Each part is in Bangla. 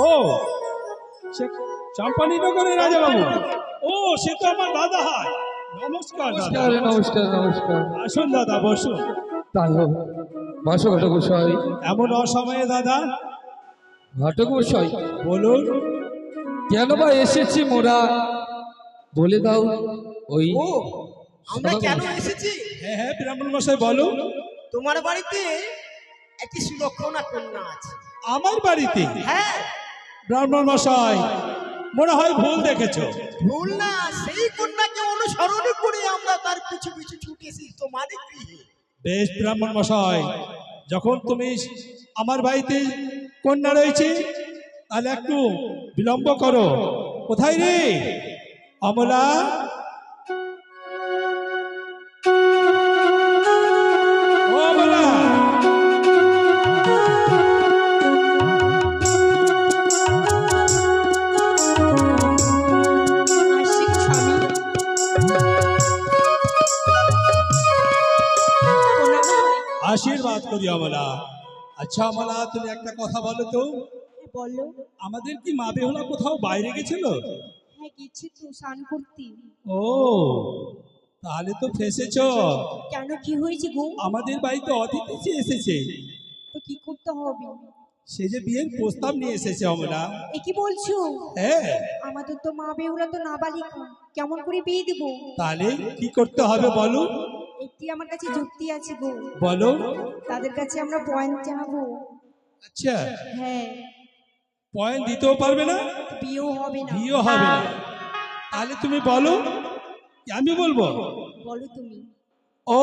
ও সে চম্পানীনগরের রাজা বাবু ও সে তো আমার দাদা হয়। নমস্কার দাদা। নমস্কার নমস্কার নমস্কার। আসুন দাদা বসুন। তাই হোক বাসো ঘটকমশাই। এমন অসময়ে দাদা? ঘটকমশাই বলুন। কেন বা এসেছি মোরা? বলে দাও ওই ও আমরা কেন এসেছি? হ্যাঁ হ্যাঁ ব্রাহ্মণ মশাই বলো তোমার বাড়িতে একটি সুলক্ষণা কন্যা আছে। আমার বাড়িতে? হ্যাঁ। ব্রাহ্মণ মশাই মনে হয় ভুল দেখেছ। ভুল না সেই কন্যাকে অনুসরণ করে আমরা তার পিছু পিছু ছুটেছি তোমার গৃহে বেশ ব্রাহ্মণ মশাই যখন তুমি আমার বাড়িতে কন্যা রয়েছে তাহলে একটু বিলম্ব করো। কোথায় রে? অমলা? করি আচ্ছা অমলা তুমি একটা কথা বলো তো। হ্যাঁ, বলো। আমাদের কি মা বেহুলা কোথাও বাইরে গেছিল? হ্যাঁ গেছি তো স্নান করতে। ও তাহলে তো ফেসেছ। কেন কি হয়েছে গো? আমাদের বাড়িতে অতিথি এসেছে। তো কি করতে হবে? সে যে বিয়ের প্রস্তাব নিয়ে এসেছে অমলা। এ কি বলছো? হ্যাঁ। আমাদের তো মা বেহুলা তো নাবালিকা। কেমন করে বিয়ে দেব? তাহলে কি করতে হবে বলো? একটি আমার কাছে যুক্তি আছে গো। বলো। তাদের কাছে আমরা পয়েন্ট চাহাবো আচ্ছা। হ্যাঁ। পয়েন্ট দিতেও পারবে না? বিয়েও হবে না। বিয়ে হবে না। তাহলে তুমি বলো। আমি বলব? বলো তুমি। ও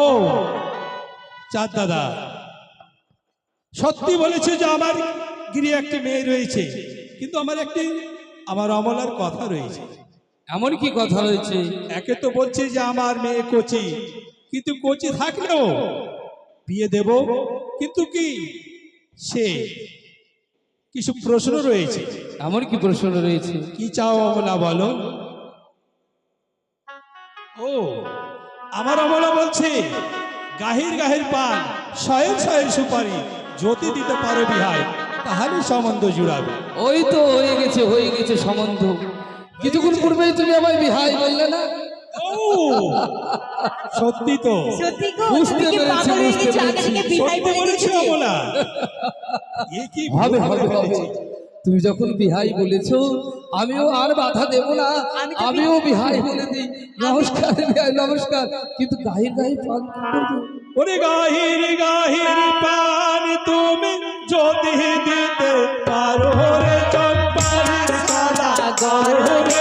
চাঁদ দাদা। সত্যি বলেছে যে আমার গিরি একটি মেয়ে রয়েছে। কিন্তু আমার একটি আমার অমলার কথা রয়েছে। এমন কি কথা রয়েছে? একে তো বলছে যে আমার মেয়ে কোচি। কিন্তু কোচি থাকলেও বিয়ে দেব কিন্তু কি? সে কিছু প্রশ্ন রয়েছে। এমন কি প্রশ্ন রয়েছে? কি চাও অমলা বলো? ও আমার অমলা বলছে গাহির গাহির পান শয়ের শয়ের সুপারি যদি দিতে পারো বিহায় তাহলে সম্বন্ধ জুড়াবে। ওই তো হয়ে গেছে হয়ে গেছে সম্বন্ধ। কিছুক্ষণ পূর্বেই তুমি আমায় বিহাই বললে না? সত্যি তো। সত্যি গো বুঝতে তুমি পেরেছি, বুঝতে পেরেছি। হবে হবে হবে। তুমি যখন বিহাই বলেছ আমিও আর বাধা দেব না। আমিও বিহাই বলে দিই। নমস্কার নমস্কার। কিন্তু গাহির গাহির পান ওরে গাহির গাহির পান তুমি যদি দিতে পারো রে চম্পার সাদা গরো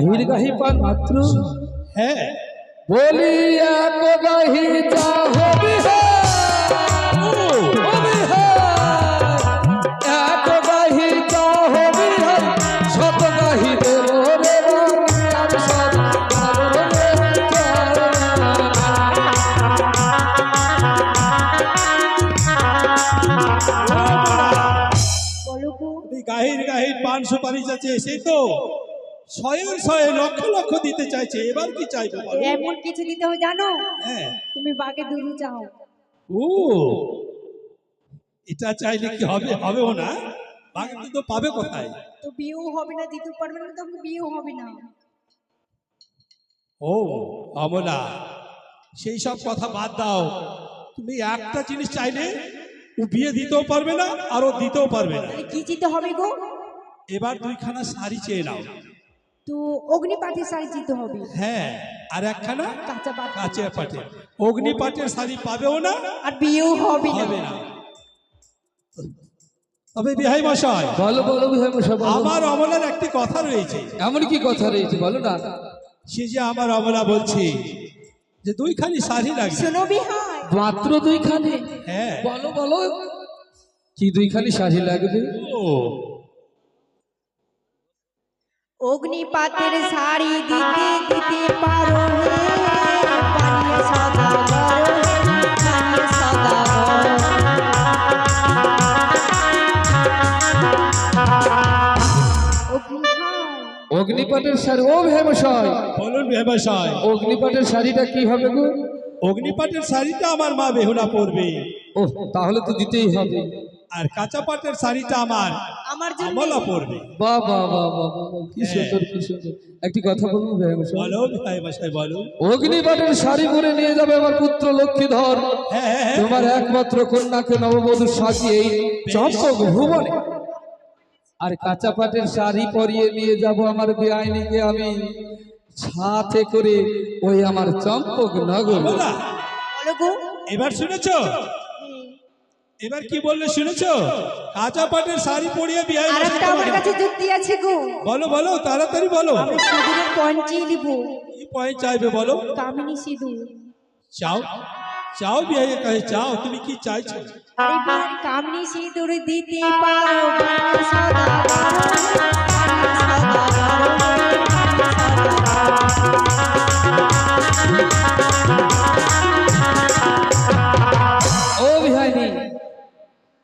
গাহির গাহি পান মাত্র। হ্যাঁ। বলি এক গাহি যা হবি গাহির গাহির পান সুপারি চাচ্ছে সেই তো। শয়ে শয়ে লক্ষ লক্ষ দিতে চাইছে এবার কি চাইবে এমন কিছু দিতে হবে জানো? হ্যাঁ। তুমি বাগে দুধু চাও। ও এটা চাইলে কি হবে? হবেও না? বাকি তো পাবে কোথায়? তো বিয়েও হবে না দিতেও পারবে না তখন বিয়েও হবে না। ও অমলা সেই সব কথা বাদ দাও। তুমি একটা জিনিস চাইলে ও বিয়ে দিতেও পারবে না আর ও দিতেও পারবে না। কি দিতে হবে গো? এবার দুইখানা শাড়ি চেয়ে নাও। তো অগ্নিপাঠের শাড়ি দিতে হবে। হ্যাঁ আর একখানা কাঁচা পাট। কাঁচে পাটে অগ্নিপাটের শাড়ি পাবেও না? আর বিয়েও হবে না। হবে না। তবে বিহাই মশাই বলো বলো বিহাই মশাই আমার অমলার একটি কথা রয়েছে। এমন কি কথা রয়েছে? বলো না। সে যে আমার অমলা বলছে যে দুইখানি শাড়ি লাগবে। শোনো বিহাই। মাত্র দুইখানি? হ্যাঁ। বলো বলো। কি দুইখানি শাড়ি লাগবে? ও অগ্নিপাতের শাড়ি দিতে দিতে পারো অগ্নিপাটের শাড়ি ও ভেমশাই বলুন ব্যবসায় অগ্নিপাটের শাড়িটা কি হবে গো? অগ্নিপাটের শাড়িটা আমার মা বেহুলা পরবে ও তাহলে তো দিতেই হবে। আর কাঁচা পাটের শাড়িটা আমার। আমার জন্য আমলা বাহ বাহ বাহ বাহ বাহ, বাহ, কি সুন্দর কি সুন্দর। একটি কথা বলব ভেমশাই বলো ভাই বাসায় বলো। অগ্নিপাটের শাড়ি পরে নিয়ে যাবে আমার পুত্র লক্ষ্মীধর। হ্যাঁ হ্যাঁ, হ্যাঁ তোমার একমাত্র কন্যাকে নববধূ সাজিয়ে এই চম্পক ভুবনে। আর কাঁচা পাটের শাড়ি পরিয়ে নিয়ে যাব আমার বেআইনিকে আমি। সাথে করে ওই আমার চম্পক নগর। বলা বলো এবার শুনেছো? এবার কি বললে শুনেছো? কাঁচা পাটের শাড়ি পরিয়ে বিয়ে আর একটা আমার কাছে যুক্তি আছে গো। বলো বলো তাড়াতাড়ি বলো। আমি সিঁদুরের পঞ্চি নিব। কি পয়েন্ট চাইবে বলো? কামিনী সিঁদুর। চাও? চাও বিয়ে কাছে চাও তুমি কি চাইছো? কামিনী সিঁদুর দিতে পারো বানিয়ে সদাগর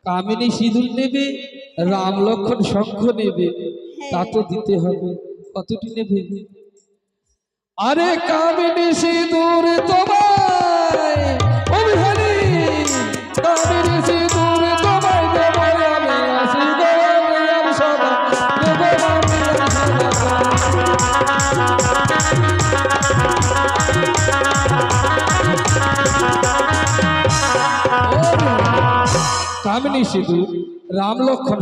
কামিনী সিঁদুর নেবে রাম লক্ষণ শঙ্খ নেবে তা তো দিতে হবে। কতটি নেবে? আরে কামিনী সিঁদুর তোমায় সিধু রাম লক্ষণ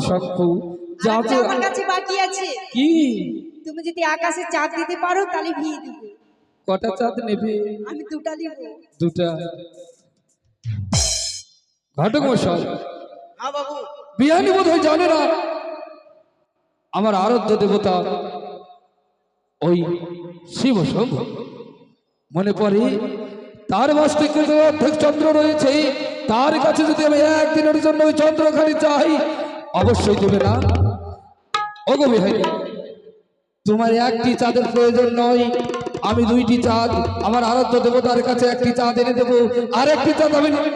আমার কাছে বাকি আছে। কি? তুমি যদি আকাশে চাঁদ দিতে পারো তাহলে বিয়ে দিব। কটা চাঁদ নেবে? আমি দুটা নিব। দুটা। ঘটক মশাই হ্যাঁ বাবু। বিহানি বোধ জানে না আমার আরাধ্য দেবতা ওই শিব শম্ভ। মনে পড়ে তার বাস্তিকে অর্ধেক চন্দ্র রয়েছে। তার কাছে যদি আমি একদিনের জন্য ওই চন্দ্রখানি চাই অবশ্যই দেবে না। ওগো বিহারি তোমার একটি চাঁদের প্রয়োজন নয় আমি দুইটি চাঁদ আমার আরাধ্য দেবতার কাছে একটি চাঁদ এনে দেবো আর একটি চাঁদ আমি হবে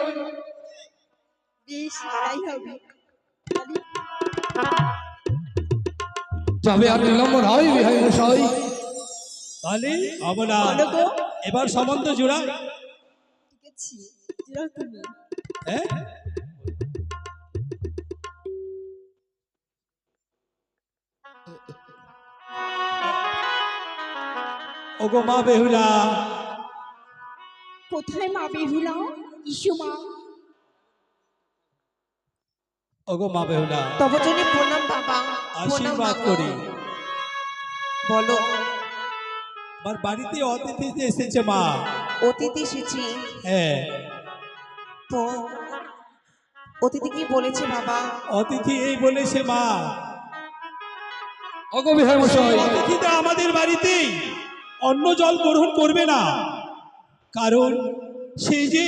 তবে আর বিলম্ব নয় বিহারী মশাই। তাহলে অবলা এবার সম্বন্ধ জোড়া। ঠিক আছে চিরাও তুমি হ্যাঁ ওগো মা বেহুলা। কোথায় মা বেহুলা? ইসু মা। ওগো মা বেহুলা। তব জন্য প্রণাম বাবা আশীর্বাদ করি। বলো। আমার বাড়িতে অতিথি এসেছে মা। অতিথি এসেছি। হ্যাঁ। তো অতিথি কি বলেছে বাবা। অতিথি এই বলেছে মা। অতিথিটা আমাদের বাড়িতে অন্ন জল গ্রহণ করবে না। কারণ সে যে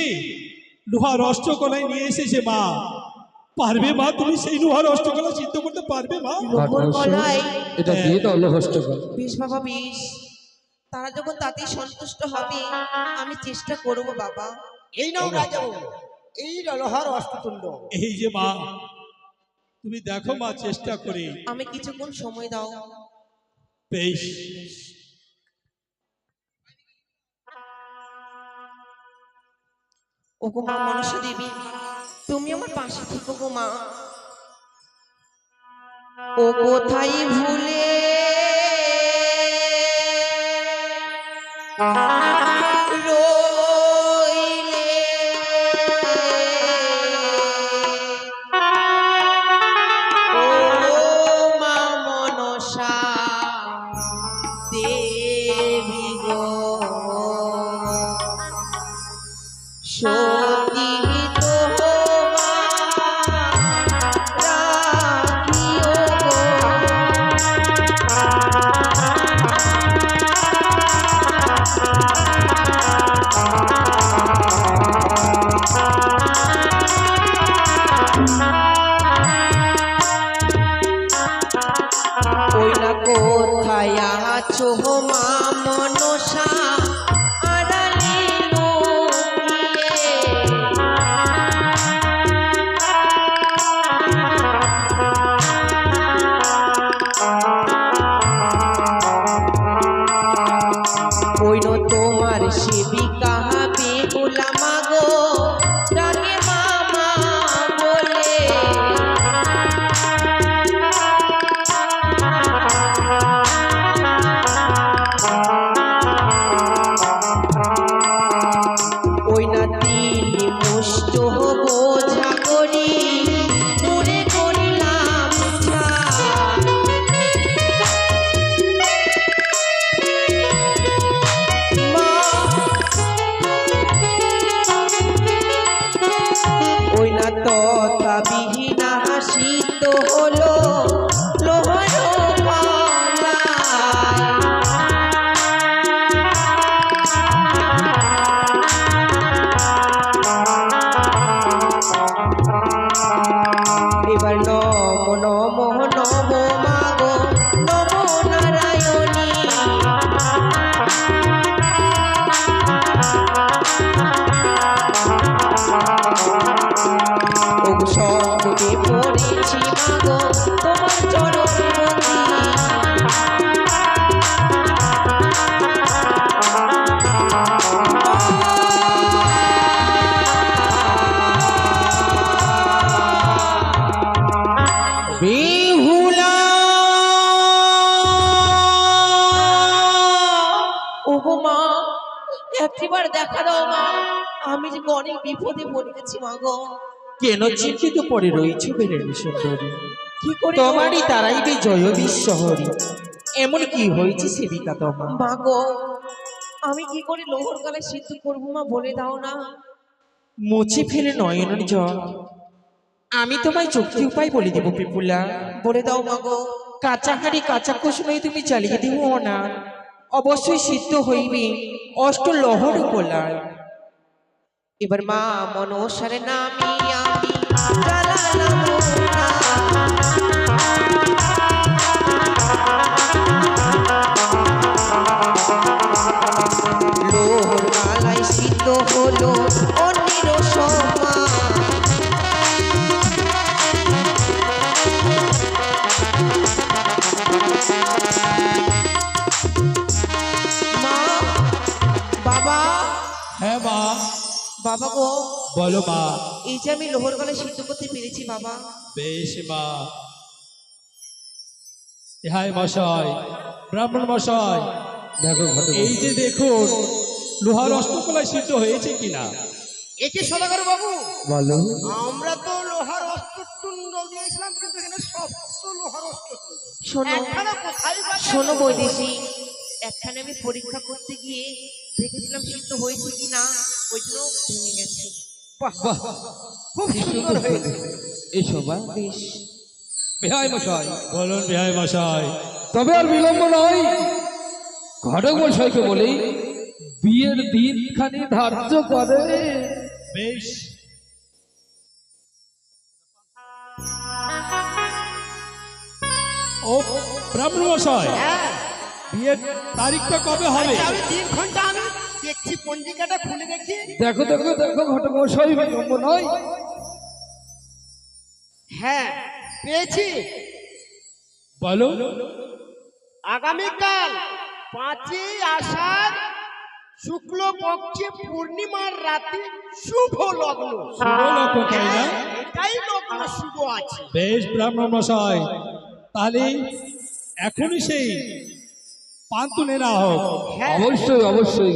লোহার অষ্টকলায় নিয়ে এসেছে মা পারবে মা? তুমি সেই লোহার অষ্টকলা চিন্তা করতে পারবে মা? এটা দিয়ে দাও লোহষ্ট বেশ বাবা বেশ। তারা যখন তাতে সন্তুষ্ট হবে আমি চেষ্টা করব বাবা। এই নাও রাজা এই লোহার অষ্টতুণ্ড এই যে মা তুমি দেখো মা চেষ্টা করে। আমি কিছুক্ষণ সময় দাও। বেশ। ও গো মা মনসা দেবী তুমি আমার পাশে থেকো গো মা। ও কোথায় ভুলে? একটিবার দেখা দাও মা। আমি যে অনেক বিপদে পড়ে গেছি মা গো। কেন চিন্তিত পড়ে রয়েছে বেরেনি সুন্দরী কি করে তোমারই তারাইবে জয়বীর শহরে এমন কি হয়েছে সেবিকা তোমার মা। গো আমি কি করে লোহর গলায় সিদ্ধ করব মা বলে দাও না। মুছে ফেলে নয়নের জল। আমি তোমায় চুক্তি উপায় বলে দেবো পিপুলা। বলে দাও মা গো। কাঁচা হাড়ি কাঁচা কুসুমে তুমি চালিয়ে দিব না অবশ্যই সিদ্ধ হইবে। অষ্ট লহর গোলায় এবার মা মনসারে নামি আমি লোহর মালায় সিদ্ধ হলো অন্যের সমান। হ্যাঁ মা। বাবা গো। বলো মা। এই যে আমি লোহর গলায় সিদ্ধ করতে পেরেছি বাবা। বেশ মা। হাই মশাই ব্রাহ্মণ মশাই। দেখো এই যে দেখুন লোহার অষ্টকলায় সিদ্ধ হয়েছে কিনা? একে সদাগর বাবু? বলো। আমরা তো লোহার অস্ত্রতুণ্ড দিয়েছিলাম কিন্তু এখানে সব তো লোহার অস্ত্রতুণ্ড শোনো শোনো বৈদেশি একখানে আমি পরীক্ষা করতে গিয়ে দেখেছিলাম সিদ্ধ হয়েছে কি না ওই জন্য ভেঙে গেছে। বাহ, বাহ খুব সুন্দর হয়েছে। এসো বা বেশ। বেহাই মশাই। বলুন বিহাই মশাই। তবে আর বিলম্ব নয়। ঘটক মশাইকে বলেই বিয়ের দিনখানি ধার্য করে। বেশ। ও ব্রাহ্মণ মশাই। হ্যাঁ। বিয়ের তারিখটা কবে হবে? আচ্ছা, আমি তিন ঘণ্টা আমি দেখছি পঞ্জিকাটা খুলে দেখি। দেখো দেখো দেখো ঘটক মশাই বিলম্ব নয়। হ্যাঁ পেয়েছি। বলো। আগামীকাল পাঁচই আষাঢ় শুক্ল পক্ষে পূর্ণিমার রাতে শুভ লগ্ন। শুভ লগ্ন, তাই না? এটাই লগ্ন শুভ আছে। বেশ ব্রাহ্মণ মশাই। তাহলে এখনই সেই পান্তুনে না হোক। অবশ্যই অবশ্যই।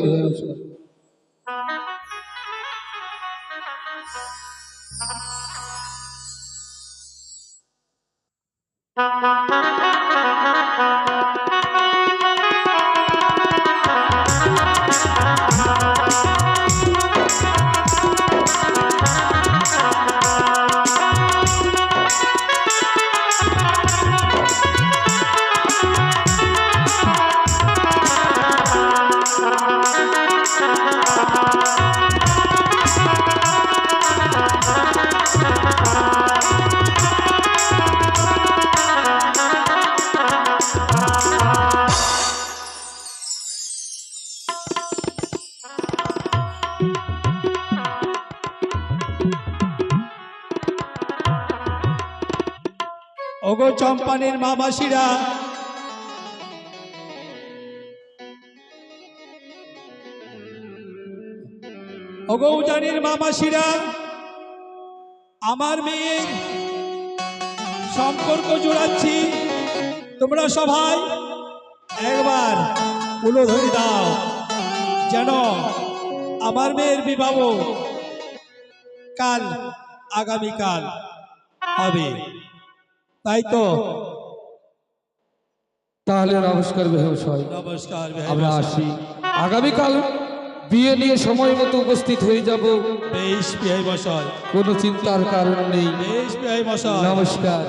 বিহাই মশাই। ওগো চম্পানের মা মাসিরা ওগো মা মাসিরা আমার মেয়ের সম্পর্ক জোড়াচ্ছি তোমরা সবাই একবার উলো ধরে দাও, যেন আমার মেয়ের বিবাহ কাল, আগামীকাল হবে তাই তো? তাহলে নমস্কার বেহসয় নমস্কার আমরা আসি। আগামীকাল বিয়ে নিয়ে সময় মতো উপস্থিত হয়ে যাব। বেশ বিহাই মশাই কোনো চিন্তার কারণ নেই। বেশ বিহাই মশাই নমস্কার।